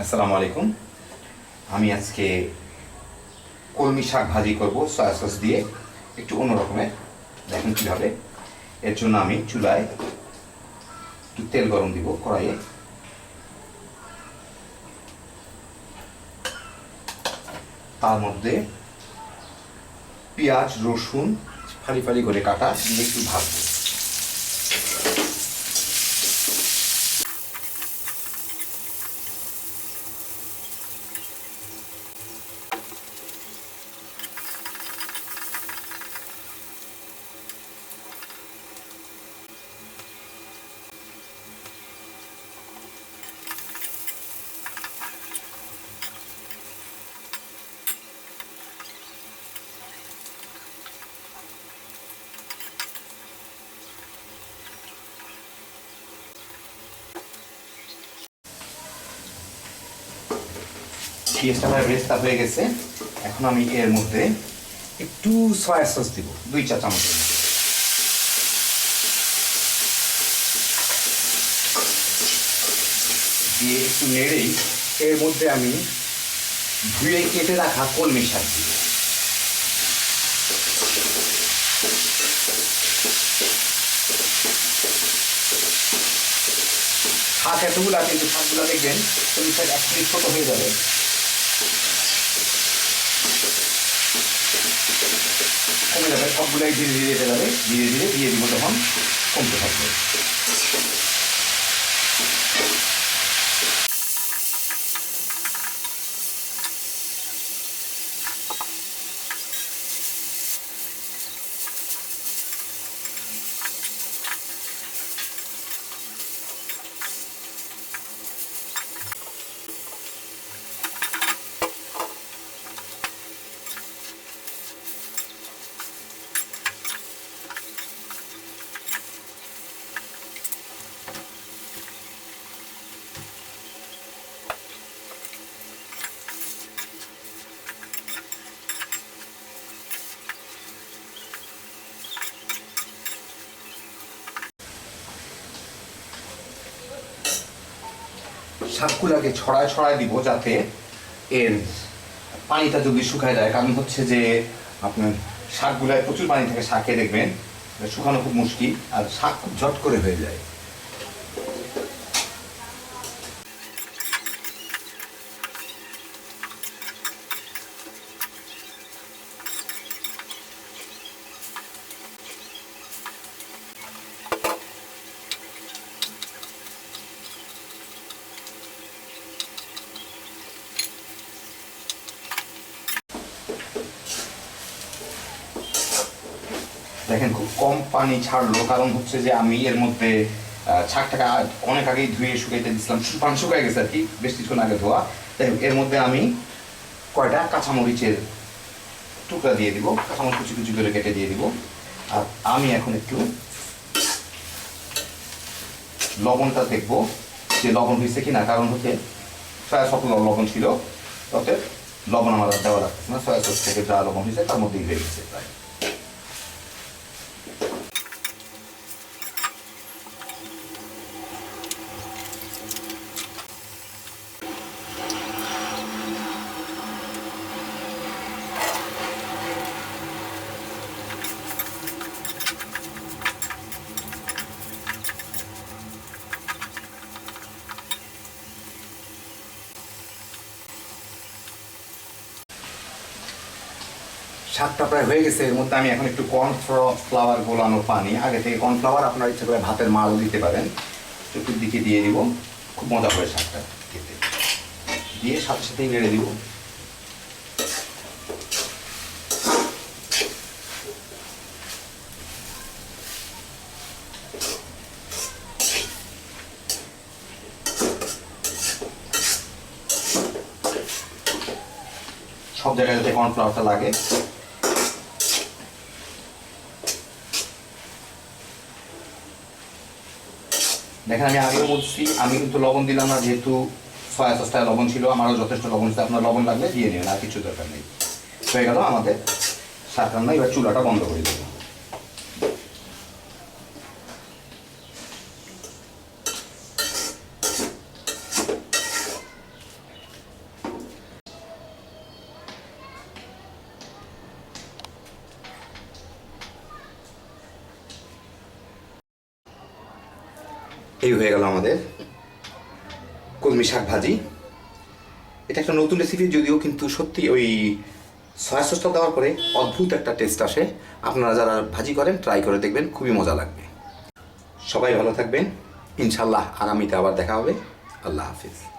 আসসালামু আলাইকুম। আমি আজকে কলমি শাক ভাজি করব সয়া সস দিয়ে। একটু অন্য রকমের। দেখেন কীভাবে। এর জন্য আমি চুলায় একটু তেল গরম দিব কড়াইয়ে। তার মধ্যে পেঁয়াজ, রসুন ফালি ফালি করে কাটা একটু ভাজবো। পেঁয়াজটা আমার রেস্তা হয়ে গেছে। এখন আমি এর মধ্যে একটু সয়া সস দিব, দুই চা চামচ। দিয়ে একটু নেড়েই এর মধ্যে আমি ধুয়ে কেটে রাখা কলমি শাক দিব। শাক এতগুলো, কিন্তু শাকগুলো দেখবেন, কলমি শাক একসাথে ছোট হয়ে যাবে। কমে যাবে সবগুলাই ধীরে ধীরে যেতে যাবে ধীরে ধীরে দিয়ে শাকগুলাকে ছড়ায় ছড়ায় দিব যাতে এর পানিটা যদি শুকায় যায়। কারণ হচ্ছে যে আপনার শাকগুলায় প্রচুর পানি থাকে, শাকে দেখবেন। শুকানো খুব মুশকিল। আর শাক খুব ঝট করে হয়ে যায়। দেখেন, খুব কম পানি ছাড়লো। কারণ হচ্ছে যে আমি এর মধ্যে আ- অনেক আগেই ধুয়ে শুকাইতে দিয়েছিলাম শু- পানি শুকাই গেছে আর কি, বেশ কিছুক্ষণ আগে ধোয়া। তাই এর মধ্যে আমি কয়টা কাঁচামরিচের টুকরা দিয়ে দিব। কাঁচামরিচ কুচি কুচি করে কেটে দিয়ে দিব। আর আমি এখন একটু লবণটা দেখব যে লবণ হয়েছে কি না কারণ হচ্ছে সয়া সস লবণ ছিল। অতএব লবণ আমার দেওয়া লাগছে না। সয়া সস থেকে যা লবণ হয়েছে তার মধ্যেই হয়ে গেছে প্রায়। শাকটা প্রায় হয়ে গেছে, এর মধ্যে আমি এখন একটু কর্নফ্লাওয়ার গোলানো পানি। আগে থেকে কর্নফ্লাওয়ার আপনার ইচ্ছা করে ভাতের মালও দিতে পারেন। চতুর্দিকে দিয়ে দিব। খুব মজা হয় শাকটা খেতে। দিয়ে সাথে সাথেই নেড়ে দিব। সব জায়গায় যাতে কর্নফ্লাওয়ারটা লাগে। দেখেন, আমি আগেও বলছি, আমি কিন্তু লবণ দিলাম না, যেহেতু সয়া সস্তায় লবণ ছিল, আমারও যথেষ্ট লবণ ছিল আপনার লবণ লাগলে দিয়ে নেবেন আর কিছু দরকার নেই। হয়ে গেল আমাদের শাক রান্না এবার চুলাটা বন্ধ করে দেবো। এই হয়ে গেল আমাদের কলমি শাক ভাজি। এটা একটা নতুন রেসিপি যদিও কিন্তু সত্যি ওই সয়া সসটা দেওয়ার পরে অদ্ভুত একটা টেস্ট আসে। আপনারা যারা ভাজি করেন ট্রাই করে দেখবেন, খুবই মজা লাগবে। সবাই ভালো থাকবেন। ইনশাল্লাহ আগামীতে আবার দেখা হবে। আল্লাহ হাফিজ।